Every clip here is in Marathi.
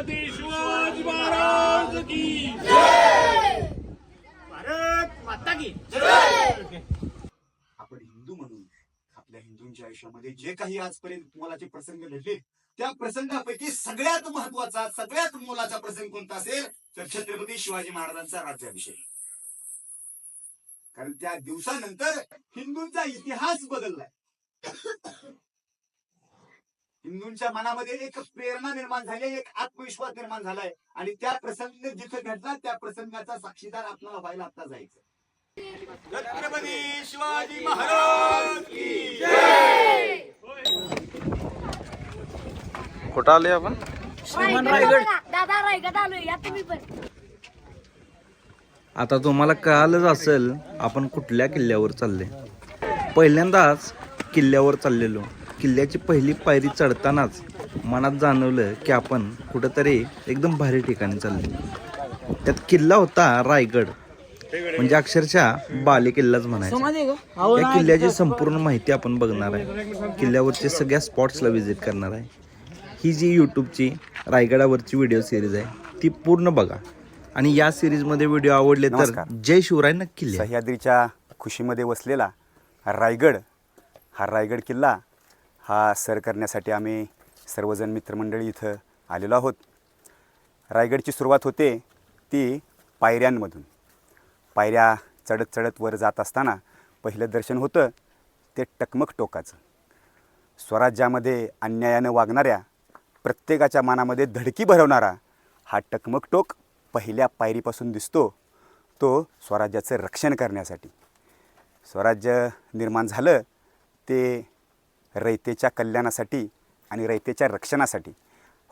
छत्रपती शिवाजी महाराज की भारत माता की आपण हिंदू म्हणून आपल्या हिंदूंच्या आयुष्यामध्ये जे काही आजपर्यंत तुम्हाला जे प्रसंग घडले त्या प्रसंगापैकी सगळ्यात महत्त्वाचा सगळ्यात मोलाचा प्रसंग कोणता असेल तर छत्रपती शिवाजी महाराजांचा राज्याभिषेक. कारण त्या दिवसानंतर हिंदूंचा इतिहास बदललाय. हिंदूंच्या मनामध्ये एक प्रेरणा निर्माण झाली एक आत्मविश्वास निर्माण झालाय आणि त्या प्रसंग जिथे घडला त्या प्रसंगाचा साक्षीदार आपल्याला व्हायला आता जायचं छत्रपती शिवाजी महाराज की कुठं आले आपण? रायगड. दादा रायगड आलोय. या तुम्ही पण. आता तुम्हाला कळालंच असेल आपण कुठल्या किल्ल्यावर चालले पहिल्यांदाच किल्ल्यावर चाललेलो. किल्ल्याची पहिली पायरी चढतानाच मनात जाणवलं की आपण कुठंतरी एकदम भारी ठिकाणी चाललो त्यात किल्ला होता रायगड. म्हणजे अक्षरशः बाले किल्लाच म्हणायचा. या किल्ल्याची संपूर्ण माहिती आपण बघणार आहे. किल्ल्यावरचे सगळ्या स्पॉट्सला व्हिजिट करणार आहे. ही जी यूट्यूबची रायगडावरची व्हिडिओ सिरीज आहे ती पूर्ण बघा. आणि या सिरीजमध्ये व्हिडिओ आवडले तर. जय शिवराय नक्की लिहा. सह्याद्रीच्या खुशीमध्ये वसलेला रायगड हा रायगड किल्ला हा सर करण्यासाठी आम्ही सर्वजण मित्रमंडळी इथं आलेलो आहोत. रायगडची सुरुवात होते ती पायऱ्यांमधून. पायऱ्या चढत चढत वर जात असताना पहिलं दर्शन होतं ते टकमक टोकाचं. स्वराज्यामध्ये अन्यायानं वागणाऱ्या प्रत्येकाच्या मनामध्ये धडकी भरवणारा हा टकमक टोक पहिल्या पायरीपासून दिसतो तो स्वराज्याचं रक्षण करण्यासाठी. स्वराज्य निर्माण झालं ते रयतेच्या कल्याणासाठी आणि रयतेच्या रक्षणासाठी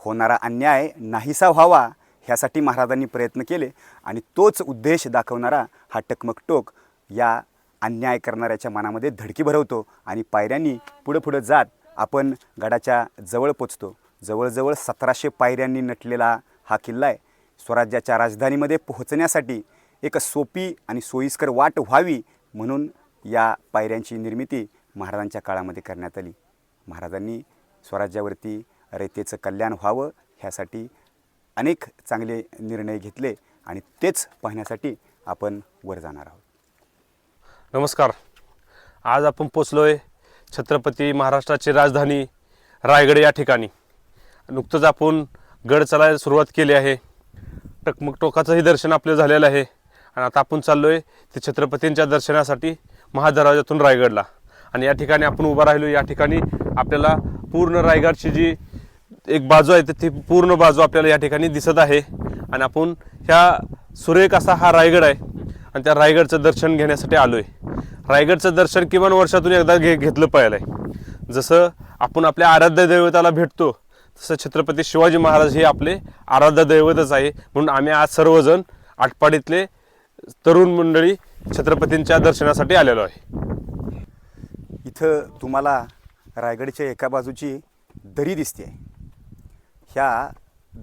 होणारा अन्याय नाहीसा व्हावा ह्यासाठी महाराजांनी प्रयत्न केले आणि तोच उद्देश दाखवणारा हा टकमक टोक या अन्याय करणाऱ्याच्या मनामध्ये धडकी भरवतो आणि पायऱ्यांनी पुढं पुढं जात आपण गडाच्या जवळ पोचतो. जवळजवळ सतराशे पायऱ्यांनी नटलेला हा किल्ला आहे. स्वराज्याच्या राजधानीमध्ये पोहोचण्यासाठी एक सोपी आणि सोयीस्कर वाट व्हावी म्हणून या पायऱ्यांची निर्मिती महाराजांच्या काळामध्ये करण्यात आली. महाराजांनी स्वराज्यावरती रयतेचं कल्याण व्हावं ह्यासाठी अनेक चांगले निर्णय घेतले आणि तेच पाहण्यासाठी आपण वर जाणार आहोत. नमस्कार. आज आपण पोचलोय छत्रपती महाराष्ट्राची राजधानी रायगड या ठिकाणी. नुकतंच आपण गड चालायला सुरुवात केली आहे. टकमक टोकाचंही दर्शन आपलं झालेलं आहे. आणि आता आपण चाललोय ते छत्रपतींच्या दर्शनासाठी महादरवाजातून रायगडला. आणि या ठिकाणी आपण उभा राहिलो. या ठिकाणी आपल्याला पूर्ण रायगडची जी एक बाजू आहे तर ती पूर्ण बाजू आपल्याला या ठिकाणी दिसत आहे. आणि आपण ह्या सुरेख असा हा रायगड आहे आणि त्या रायगडचं दर्शन घेण्यासाठी आलो आहे रायगडचं दर्शन किमान वर्षातून एकदा घे घेतलं पाहिलं आहे जसं आपण आपल्या आराध्य दैवताला भेटतो तसं छत्रपती शिवाजी महाराज हे आपले आराध्य दैवतच आहे. म्हणून आम्ही आज सर्वजण आटपाडीतले तरुण मंडळी छत्रपतींच्या दर्शनासाठी आलेलो आहे. इथं तुम्हाला रायगडच्या एका बाजूची दरी दिसते. ह्या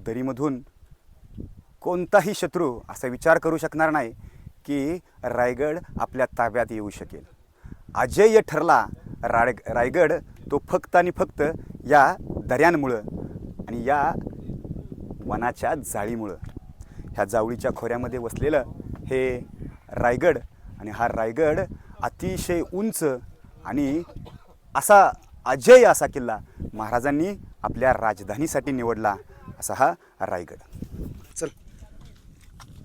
दरीमधून कोणताही शत्रू असा विचार करू शकणार नाही की रायगड आपल्या ताब्यात येऊ शकेल. अजय ठरला राय रायगड तो फक्त आणि फक्त या दऱ्यांमुळं आणि या वनाच्या जाळीमुळं. ह्या जावळीच्या खोऱ्यामध्ये वसलेलं हे रायगड आणि हा रायगड अतिशय उंच आणि असा अजय असा किल्ला महाराजांनी आपल्या राजधानीसाठी निवडला असा हा रायगड. चल.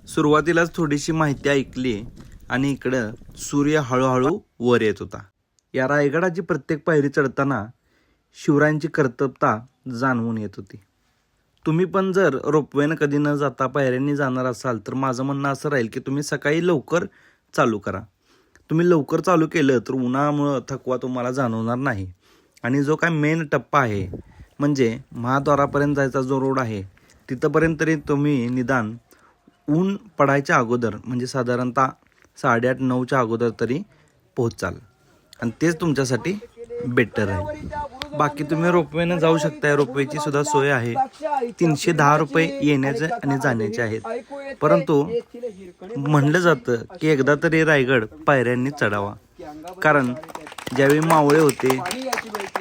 सुरुवातीलाच थोडीशी माहिती ऐकली आणि इकडं सूर्य हळूहळू वर येत होता. या रायगडाची प्रत्येक पायरी चढताना शिवरायांची कर्तव्यता जाणवून येत होती. तुम्ही पण जर रोपवेनं कधी न जाता पायऱ्यांनी जाणार असाल तर माझं म्हणणं असं राहील की तुम्ही सकाळी लवकर चालू करा. तुम्ही लवकर चालू केलं तर उन्हामुळं थकवा तुम्हाला जाणवणार नाही. आणि जो काय मेन टप्पा आहे म्हणजे महाद्वारापर्यंत जायचा जो रोड आहे तिथंपर्यंत तरी तुम्ही निदान ऊन पडायच्या अगोदर म्हणजे साधारणतः साडेआठ नऊच्या अगोदर तरी पोहोचाल. आणि तेच तुमच्यासाठी बेटर आहे. बाकी तुम्ही रोपवेनं जाऊ शकताय. रोपवेची सुद्धा सोय आहे. तीनशे दहा रुपये येण्याचे आणि जाण्याचे आहेत. परंतु म्हणलं जातं की एकदा तरी रायगड पायऱ्यांनी चढावा. कारण ज्यावेळी मावळे होते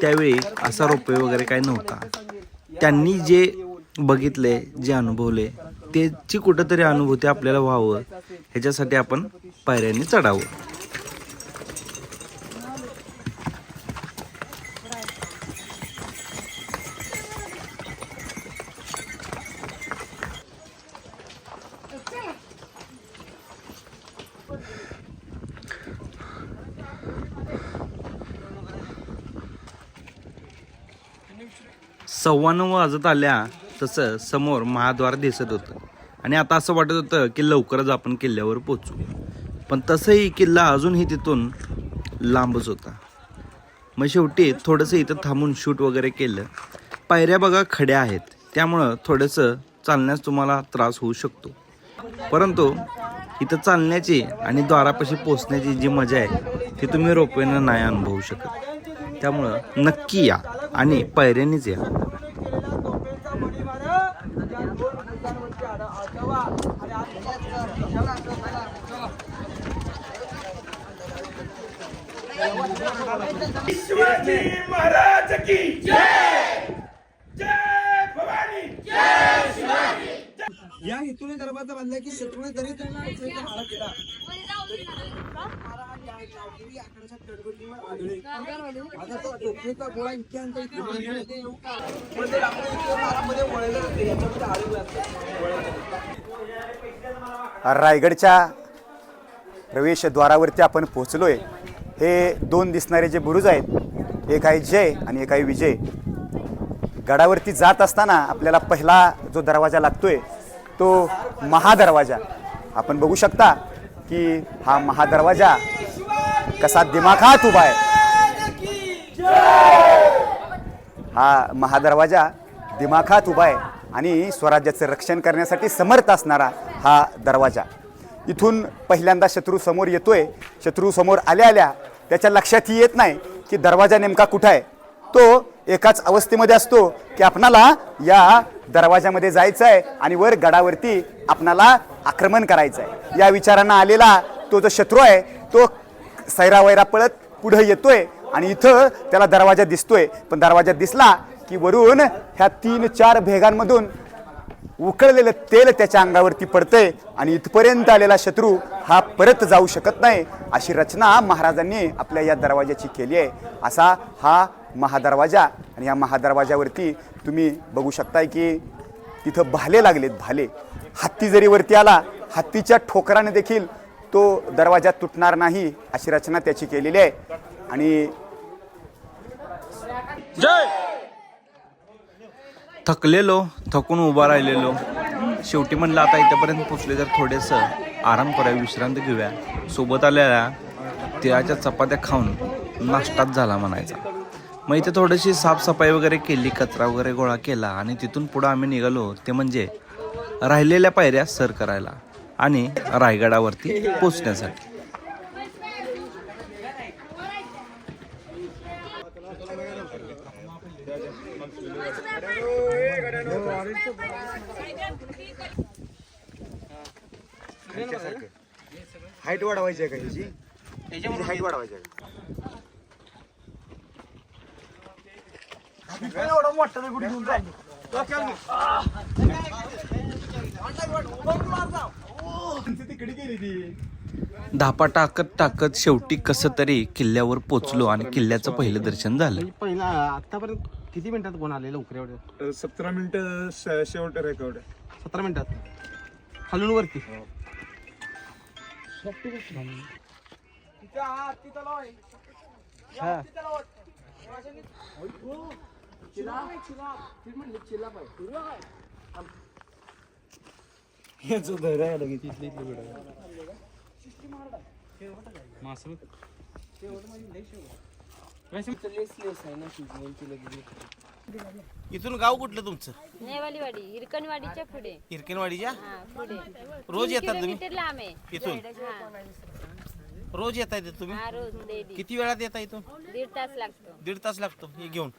त्यावेळी असा रोपवे वगैरे काही नव्हता. त्यांनी जे बघितले जे अनुभवले त्याची कुठंतरी अनुभूती आपल्याला व्हावं. ह्याच्यासाठी आपण पायऱ्यांनी चढावं. सव्वा नऊ वाजत आल्या तसं समोर महाद्वार दिसत होतं. आणि आता असं वाटत होतं की लवकरच आपण किल्ल्यावर पोचू पण तसंही किल्ला अजूनही तिथून लांबच होता. मग शेवटी थोडंसं इथं थांबून शूट वगैरे केलं. पायऱ्या बघा खड्या आहेत. त्यामुळं थोडंसं चालण्यास तुम्हाला त्रास होऊ शकतो. परंतु इथं चालण्याची आणि द्वारापाशी पोचण्याची जी मजा आहे ती तुम्ही रोपवेनं नाही अनुभवू शकत. त्यामुळं नक्की या आणि पायऱ्यांनीच या. शिवाजी महाराज की जय! जय भवानी! या हेतूने दरवाजा बांधला की शत्रूने जरी त्यांना मारा केला गोळा इतक्या. रायगडच्या प्रवेशद्वारावरती आपण पोचलोय हे दोन दिसणारे जे बुरुज आहेत एक आहे जय आणि एक आहे विजय. गडावरती जात असताना आपल्याला पहिला जो दरवाजा लागतोय तो महादरवाजा. आपण बघू शकता की हा महादरवाजा कसा दिमाखात उभा आहे. हा महादरवाजा दिमाखात उभा आहे आणि स्वराज्याचं रक्षण करण्यासाठी समर्थ असणारा हा दरवाजा. इथून पहिल्यांदा शत्रू समोर येतोय. शत्रू समोर आल्या आल्या त्याच्या लक्षातही येत नाही की दरवाजा नेमका कुठं आहे. तो एकाच अवस्थेमध्ये असतो की आपणाला या दरवाजामध्ये जायचं आहे आणि वर गडावरती आपणाला आक्रमण करायचं आहे या विचारांना आलेला तो जो शत्रू आहे तो सैरावैरा पळत पुढं येतोय आणि इथं त्याला दरवाजा दिसतोय. पण दरवाजा दिसला की वरून ह्या तीन चार भेगांमधून उकळलेलं तेल त्याच्या अंगावरती पडतंय आणि इथपर्यंत आलेला शत्रू हा परत जाऊ शकत नाही अशी रचना महाराजांनी आपल्या या दरवाजाची केली आहे. असा हा महादरवाजा आणि या महादरवाजावरती तुम्ही बघू शकताय की तिथं भाले लागलेत भाले. हत्ती जरी वरती आला हत्तीच्या ठोकराने देखील तो दरवाजा तुटणार नाही अशी रचना त्याची केलेली आहे. आणि थकलेलो थकून उभा राहिलेलो. शेवटी म्हणलं आता इथेपर्यंत पोचले तर थोडेसं आराम करूया विश्रांती घेऊया. सोबत आलेल्या तिळाच्या चपात्या खाऊन नाश्ताच झाला म्हणायचा. मग इथे थोडीशी साफसफाई वगैरे केली कचरा वगैरे गोळा केला आणि तिथून पुढं आम्ही निघालो. ते म्हणजे राहिलेल्या पायऱ्या सर करायला आणि रायगडावरती पोचण्यासाठी. हाईट वाढवायची आहे का ह्याची? हाईट वाढवायची आहे धापा टाकत टाकत शेवटी कसं तरी किल्ल्यावर पोचलो आणि किल्ल्याचं पहिलं दर्शन झालं. पहिला आतापर्यंत किती मिनिटात कोण आले लवकर एवढे सतरा मिनिटं शेवट रेकॉर्ड आहे. सतरा मिनिटात. खालून वरती. हा. इथून गाव कुठलं तुमचं? नेवालीवाडी हिरकणवाडीच्या पुढे. हिरकणवाडीच्या? हा पुढे. रोज येतात तुम्ही? किलोमीटर लांब आहे. इथून? हा रोज येता येते तुम्ही? हा रोज डेली किती वेळात येता इथून? दीड तास लागतो. दीड तास लागतो. हे घेऊन.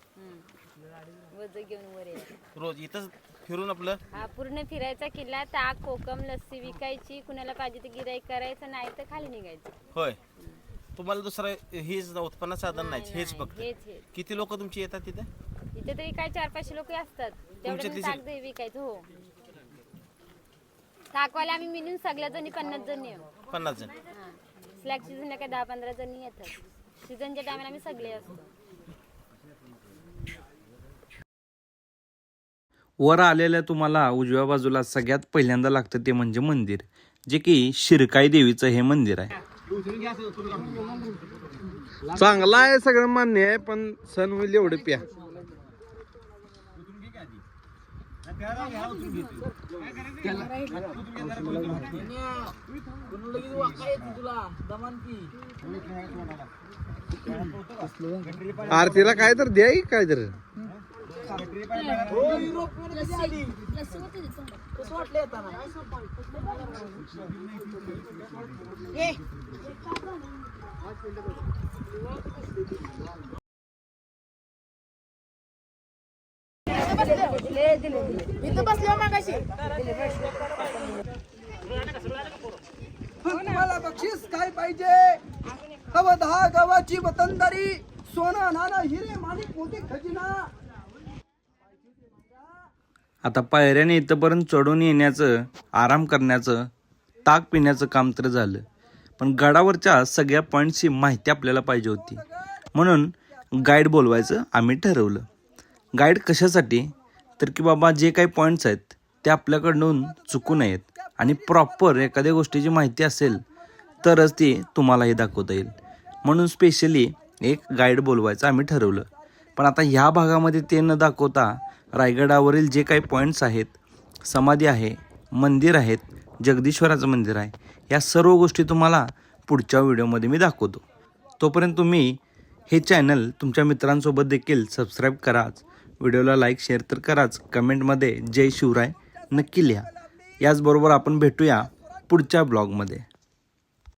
वज घेऊन वर यायचं. रोज. इथं फिरून आपलं? हा पूर्ण फिरायचा किल्ला ताक कोकम लस्सी विकायची. कुणाला पाहिजे तर गिराईक करायचं नाही तर खाली निघायचं. होय. तुम्हाला दुसरं हेच उत्पन्न साधन नाही हेच नाही, फक्त. हेच हेच. किती लोक तुमची येतात तिथं? तिथे तरी काय चार पाचशे लोक असतात. तेवढे तुमच्यातली ताक दही विकायचं हो. ताकवाला आम्ही मिळून सगळ्या जणी पन्नास जणी आहो. पन्नास जण. स्लॅग सीझनला काय दहा पंधरा जणी येतात. सीझनच्या टायमाला आम्ही सगळे असतो. वर आलेल्या तुम्हाला उजव्या बाजूला सगळ्यात पहिल्यांदा लागतं ते म्हणजे मंदिर जे की शिरकाई देवीचं हे मंदिर आहे. चांगला आहे सगळं मान्य आहे पण सण होईल एवढे प्या. आरतीला काय तर द्या की काय तर. कसं वाटलं येताना. तुम्हाला बक्षीस काय पाहिजे? हवं दहा गावाची वतनदारी सोना नाना हिरे माणिक मोती खजिना. आता पायऱ्याने इथंपर्यंत चढून येण्याचं आराम करण्याचं ताक पिण्याचं काम तर झालं. पण गडावरच्या सगळ्या पॉईंटची माहिती आपल्याला पाहिजे होती. म्हणून गाईड बोलवायचं आम्ही ठरवलं. गाईड कशासाठी? तर की बाबा जे काही पॉईंट्स आहेत ते आपल्याकडून चुकू नयेत. आणि प्रॉपर एखाद्या गोष्टीची माहिती असेल तरच ती तुम्हालाही दाखवता येईल. म्हणून स्पेशली एक गाईड बोलवायचं आम्ही ठरवलं. पण आता ह्या भागामध्ये ते न दाखवता रायगडावरील जे काही पॉईंट्स आहेत समाधी आहे मंदिर आहेत जगदीश्वराचं मंदिर आहे या सर्व गोष्टी तुम्हाला पुढच्या व्हिडिओमध्ये मी दाखवतो. तोपर्यंत तुम्ही हे चॅनल तुमच्या मित्रांसोबत देखील सबस्क्राईब कराच. व्हिडिओला लाईक शेअर तर कराच. कमेंटमध्ये जय शिवराय नक्की लिहा. याचबरोबर आपण भेटूया पुढच्या ब्लॉगमध्ये